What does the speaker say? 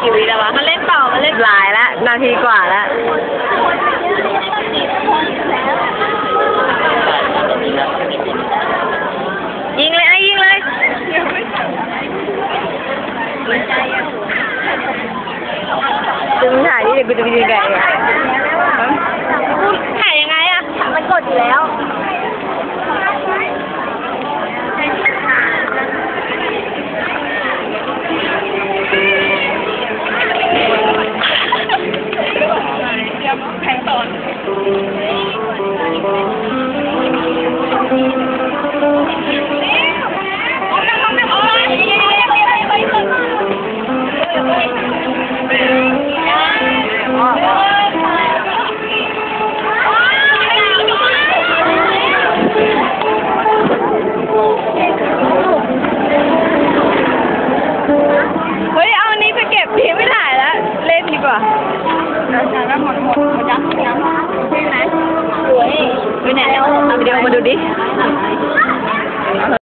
กี่วิแล้ววะมาเล่นต่อมันเล่นหลายละนาทีกว่าละยิงเลยไอ้ยิงเลยดึงถ่ายนี่เดี๋ยวกูจะไปยิงไก่ เฮ้ย เอาอันนี้ไปเก็บทีไม่ถ่ายแล้ว เล่นดีกว่าหมดหมดหมดยังยังใช่ไหมสวยไปไหนเอาวิดี โอมาดูดิเ